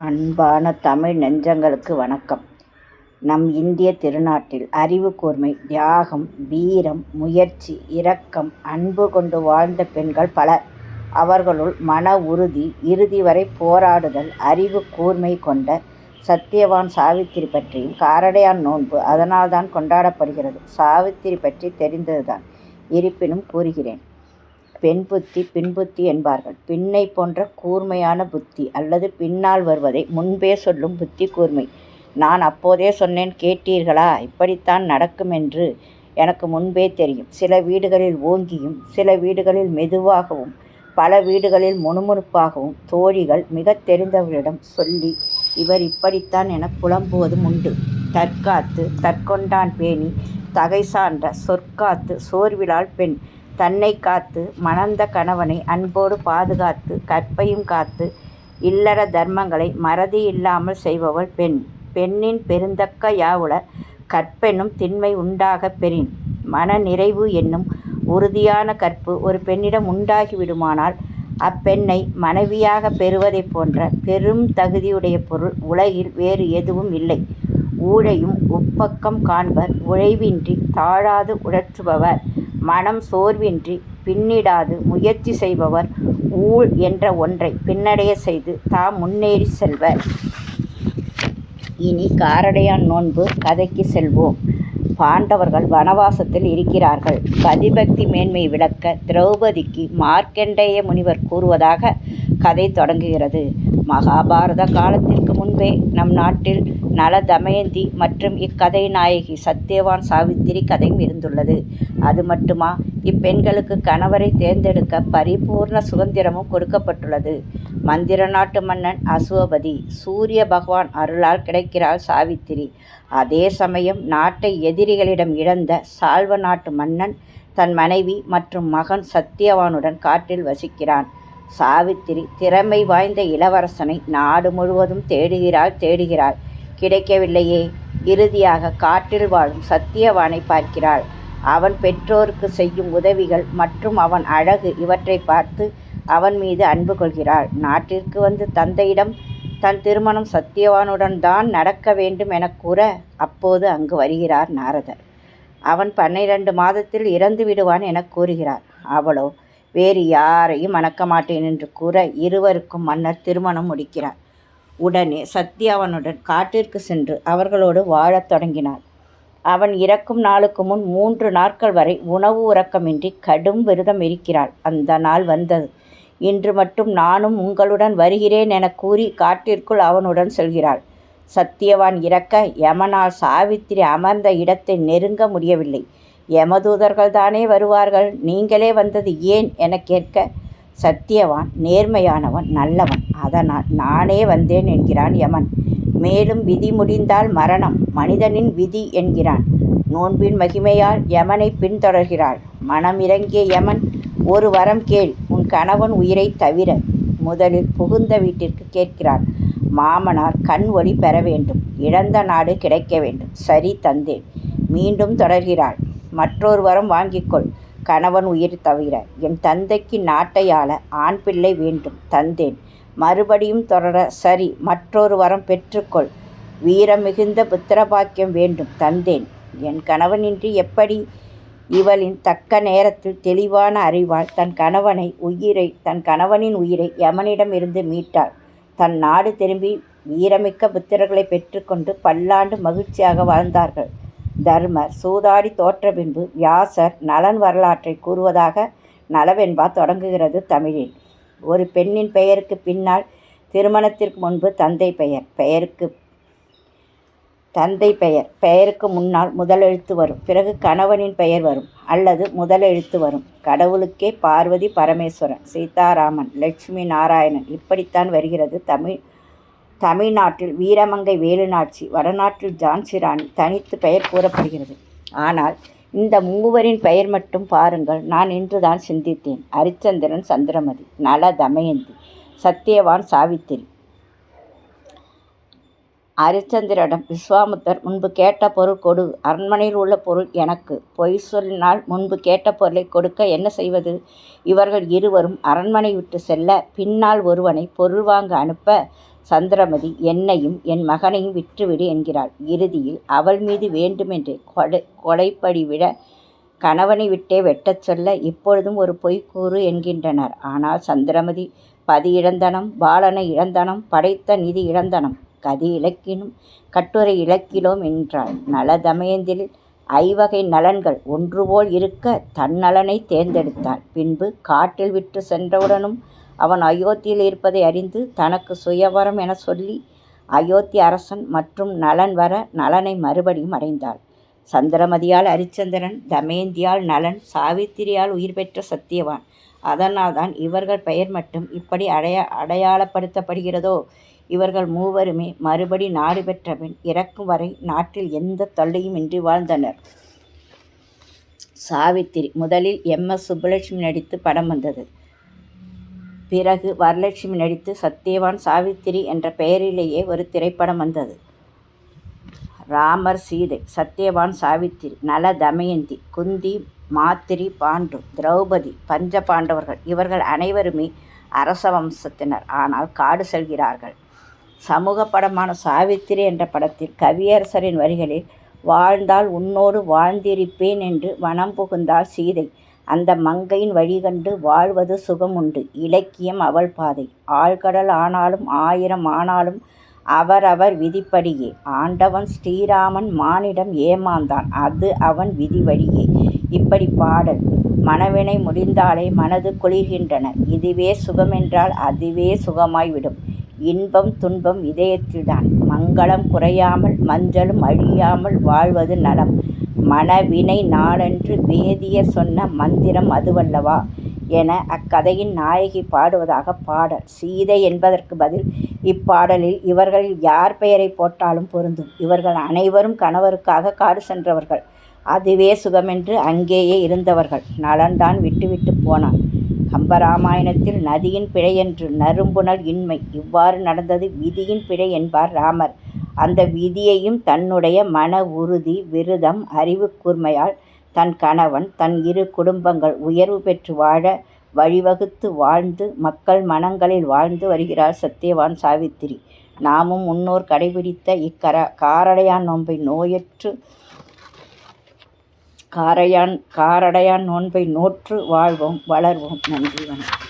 அன்பான தமிழ் நெஞ்சங்களுக்கு வணக்கம். நம் இந்திய திருநாட்டில் அறிவு கூர்மை தியாகம் வீரம் முயற்சி இரக்கம் அன்பு கொண்டு வாழ்ந்த பெண்கள் பலர். அவர்களுள் மன உறுதி இறுதி வரை போராடுதல் அறிவு கூர்மை கொண்ட சத்தியவான் சாவித்திரி பற்றியும் காரடையான் நோன்பு அதனால்தான் கொண்டாடப்படுகிறது. சாவித்திரி பற்றி தெரிந்ததுதான். இருப்பினும் கூறுகிறேன். பெண் புத்தி பின்புத்தி என்பார்கள். பின்னை போன்ற கூர்மையான புத்தி அல்லது பின்னால் வருவதை முன்பே சொல்லும் புத்தி கூர்மை. நான் அப்போதே சொன்னேன் கேட்டீர்களா? இப்படித்தான் நடக்கும் என்று எனக்கு முன்பே தெரியும். சில வீடுகளில் ஓங்கியும் சில வீடுகளில் மெதுவாகவும் பல வீடுகளில் முணுமுணுப்பாகவும் தோழிகள் மிக தெரிந்தவரிடம் சொல்லி இவர் இப்படித்தான் என புலம்புவதும் உண்டு. தற்காத்து தற்கொண்டான் பேணி தகை சான்ற சொற்காத்து சோர்விலால் பெண் தன்னை காத்து மணந்த கணவனை அன்போடு பாதுகாத்து கற்பையும் காத்து இல்லற தர்மங்களை மறதி இல்லாமல் செய்பவள் பெண். பெண்ணின் பெருந்தக்க யாவுல கற்பெனும் திண்மை உண்டாக பெறின். மன நிறைவு என்னும் உறுதியான கற்பு ஒரு பெண்ணிடம் உண்டாகிவிடுமானால் அப்பெண்ணை மனைவியாக பெறுவதைப் போன்ற பெரும் தகுதியுடைய பொருள் உலகில் வேறு எதுவும் இல்லை. ஊழையும் உப்பக்கம் காண்பர் உழைவின்றி தாழாது உழற்றுபவர். மனம் சோர்வின்றி பின்னிடாது முயற்சி செய்பவர் ஊழ் என்ற ஒன்றை பின்னடைய செய்து தாம் முன்னேறி செல்வர். இனி காரடையான் நோன்பு கதைக்கு செல்வோம். பாண்டவர்கள் வனவாசத்தில் இருக்கிறார்கள். பதிபக்தி மேன்மை விளக்க திரௌபதிக்கு மார்க்கண்டேய முனிவர் கூறுவதாக கதை தொடங்குகிறது. மகாபாரத காலத்திற்கு முன்பே நம் நாட்டில் நல தமயந்தி மற்றும் இக்கதை நாயகி சத்யவான் சாவித்திரி கதையும் இருந்துள்ளது. அது மட்டுமா? இப்பெண்களுக்கு கணவரை தேர்ந்தெடுக்க பரிபூர்ண சுதந்திரமும் கொடுக்கப்பட்டுள்ளது. மந்திர நாட்டு மன்னன் அசுவபதி. சூரிய பகவான் அருளால் கிடைக்கிறாள் சாவித்திரி. அதே சமயம் நாட்டை எதிரிகளிடம் இழந்த சால்வ நாட்டு மன்னன் தன் மனைவி மற்றும் மகன் சத்தியவானுடன் காட்டில் வசிக்கிறான். சாவித்திரி திறமை வாய்ந்த இளவரசனை நாடு முழுவதும் தேடுகிறாள் தேடுகிறாள். கிடைக்கவில்லையே. இறுதியாக காட்டில் வாழும் சத்தியவானை பார்க்கிறாள். அவன் பெற்றோருக்கு செய்யும் உதவிகள் மற்றும் அவன் அழகு இவற்றை பார்த்து அவன் மீது அன்பு கொள்கிறாள். நாட்டிற்கு வந்து தந்தையிடம் தன் திருமணம் சத்தியவானுடன் தான் நடக்க வேண்டும் என கூற அப்போது அங்கு வருகிறார் நாரதர். அவன் பன்னிரண்டு மாதத்தில் இறந்து விடுவான் என கூறுகிறார். அவளோ வேறு யாரையும் மணக்க மாட்டேன் என்று கூற இருவருக்கும் மன்னர் திருமணம் முடிக்கிறார். உடனே சத்யாவனுடன் காட்டிற்கு சென்று அவர்களோடு வாழத் தொடங்கினார் அவன் இறக்கும் நாளுக்கு முன் மூன்று நாட்கள் வரை உணவு உறக்கமின்றி கடும் விரதம் இருக்கிறாள். அந்த நாள் வந்தது. இன்று மட்டும் நானும் உங்களுடன் வருகிறேன் என கூறி காட்டிற்குள் அவனுடன் செல்கிறாள். சத்தியவான் இறக்க யமனால் சாவித்திரி அமர்ந்த இடத்தை நெருங்க முடியவில்லை. யமதூதர்கள் தானே வருவார்கள்? நீங்களே வந்தது ஏன் என கேட்க? சத்தியவான் நேர்மையானவன் நல்லவன். அதனால் நானே வந்தேன் என்கிறான் யமன். மேலும் விதி முடிந்தால் மரணம் மனிதனின் விதி என்கிறான். நோன்பின் மகிமையால் யமனை பின்தொடர்கிறாள். மனமிறங்கிய யமன் ஒரு வரம் கேள் கணவன் உயிரை தவிர முதலில் புகுந்த வீட்டிற்கு கேட்கிறாள் மாமனார் கண் ஒளி பெற வேண்டும். இழந்த நாடு கிடைக்க வேண்டும். சரி தந்தேன். மீண்டும் தொடர்கிறாள். மற்றொரு வரம் வாங்கிக்கொள். கணவன் உயிர் தவிர என் தந்தைக்கு நாட்டையாள ஆண் பிள்ளை வேண்டும். தந்தேன். மறுபடியும் தொடர சரி மற்றொரு வரம் பெற்றுக்கொள். வீரம் மிகுந்த புத்திரபாக்கியம் வேண்டும். தந்தேன். என் கணவனின்றி எப்படி இவளின் தக்க நேரத்தில் தெளிவான அறிவால் தன் கணவனை உயிரை தன் கணவனின் உயிரை யமனிடம் இருந்து மீட்டாள். தன் நாடு திரும்பி வீரமிக்க புத்திரர்களை பெற்றுக்கொண்டு பல்லாண்டு மகிழ்ச்சியாக வாழ்ந்தார்கள். தர்மர் சூதாடி தோற்ற பின்பு வியாசர் நலன் வரலாற்றை கூறுவதாக நலவென்பா தொடங்குகிறது தமிழில். ஒரு பெண்ணின் பெயருக்கு பின்னால் திருமணத்திற்கு முன்பு தந்தை பெயர். பெயருக்கு தந்தை பெயர். பெயருக்கு முன்னால் முதலெழுத்து வரும். பிறகு கணவனின் பெயர் வரும். அல்லது முதலெழுத்து வரும். கடவுளுக்கே பார்வதி பரமேஸ்வரன் சீதாராமன் லட்சுமி நாராயணன் இப்படித்தான் வருகிறது தமிழ் தமிழ்நாட்டில் வீரமங்கை வேலுநாட்சி வடநாட்டில் ஜான்சிராணி தனித்து பெயர் கூறப்படுகிறது. ஆனால் இந்த மூவரின் பெயர் மட்டும் பாருங்கள். நான் இன்றுதான் சிந்தித்தேன். ஹரிச்சந்திரன் சந்திரமதி நல தமயந்தி சத்தியவான் சாவித்திரி. அரிச்சந்திரிடம் விஸ்வாமுத்தர் முன்பு கேட்ட பொருள் கொடு. அரண்மனையில் உள்ள பொருள் எனக்கு. பொய் சொன்னால் முன்பு கேட்ட பொருளை கொடுக்க என்ன செய்வது? இவர்கள் இருவரும் அரண்மனை விட்டு செல்ல பின்னால் ஒருவனை பொருள் வாங்க அனுப்ப சந்திரமதி என்னையும் என் மகனையும் விற்றுவிடு என்கிறாள். இறுதியில் அவள் மீது வேண்டுமென்றே கொடை கொலைப்படி விட கணவனை விட்டே வெட்டச் சொல்ல இப்பொழுதும் ஒரு பொய் கூறு என்கின்றனர். ஆனால் சந்திரமதி பதி இழந்தனம் பாலனை இழந்தனம் படைத்த நிதி இழந்தனம். கதி இலக்கினும் கட்டுரை இலக்கிலோம் என்றாள். நலதமயந்தில் ஐவகை நலன்கள் ஒன்றுபோல் இருக்க தன்னலனை தேர்ந்தெடுத்தாள். பின்பு காட்டில் விட்டு சென்றவுடனும் அவன் அயோத்தியில் இருப்பதை அறிந்து தனக்கு சுயவரம் என சொல்லி அயோத்தி அரசன் மற்றும் நலன் வர நலனை மறுபடியும் அடைந்தாள். சந்திரமதியால் அரிச்சந்திரன் தமயந்தியால் நலன் சாவித்திரியால் உயிர் பெற்ற சத்தியவான் அதனால்தான் இவர்கள் பெயர் மட்டும் இப்படி அடையா அடையாளப்படுத்தப்படுகிறதோ? இவர்கள் மூவருமே மறுபடி நாடு பெற்ற பின் இறக்கும் வரை நாட்டில் எந்த தொல்லையும் இன்றி வாழ்ந்தனர். சாவித்திரி முதலில் எம். எஸ். சுப்புலட்சுமி நடித்து படம் வந்தது. பிறகு வரலட்சுமி நடித்து சத்யவான் சாவித்திரி என்ற பெயரிலேயே ஒரு திரைப்படம் வந்தது. ராமர் சீதை சத்யவான் சாவித்திரி நல தமயந்தி குந்தி மாத்திரி பாண்டு திரௌபதி பஞ்ச பாண்டவர்கள் இவர்கள் அனைவருமே அரச வம்சத்தினர். ஆனால் காடு செல்கிறார்கள். சமூக படமான சாவித்திரி என்ற படத்தில் கவியரசரின் வரிகளில் வாழ்ந்தால் உன்னோடு வாழ்ந்திருப்பேன் என்று வனம் புகுந்தாள் சீதை. அந்த மங்கையின் வழிகண்டு வாழ்வது சுகம் உண்டு இலக்கியம் அவள் பாதை. ஆழ்கடல் ஆனாலும் ஆயிரம் ஆனாலும் அவரவர் விதிப்படியே. ஆண்டவன் ஸ்ரீராமன் மானிடம் ஏமாந்தான். அது அவன் விதி வழியே இப்படி பாடல். மனவினை முடிந்தாலே மனது குளிர்கின்றன. இதுவே சுகமென்றால் அதுவே சுகமாய்விடும். இன்பம் துன்பம் இதயத்தில்தான். மங்களம் குறையாமல் மஞ்சளும் அழியாமல் வாழ்வது நலம். மனவினை நாளென்று வேதியர் சொன்ன மந்திரம் அதுவல்லவா? என அக்கதையின் நாயகி பாடுவதாக பாடல். சீதை என்பதற்கு பதில் இப்பாடலில் இவர்களில் யார் பெயரை போட்டாலும் பொருந்தும். இவர்கள் அனைவரும் கணவருக்காக காடு சென்றவர்கள். அதுவே சுகமென்று அங்கேயே இருந்தவர்கள். நலன்தான் விட்டுவிட்டு போனான். கம்பராமாயணத்தில் நதியின் பிழை என்று நறும்புணல் இன்மை. இவ்வாறு நடந்தது விதியின் பிழை என்பார் ராமர். அந்த விதியையும் தன்னுடைய மன உறுதி விருதம் அறிவு கூர்மையால் தன் கணவன் தன் இரு குடும்பங்கள் உயர்வு பெற்று வாழ வழிவகுத்து வாழ்ந்து மக்கள் மனங்களில் வாழ்ந்து வருகிறார் சத்தியவான் சாவித்திரி. நாமும் முன்னோர் கடைபிடித்த இக்கர காரடையான் நோன்பை நோயற்று காரையான் காரடையான் நோன்பை நோற்று வாழ்வோம் வளர்வோம். நன்றி வணக்கம்.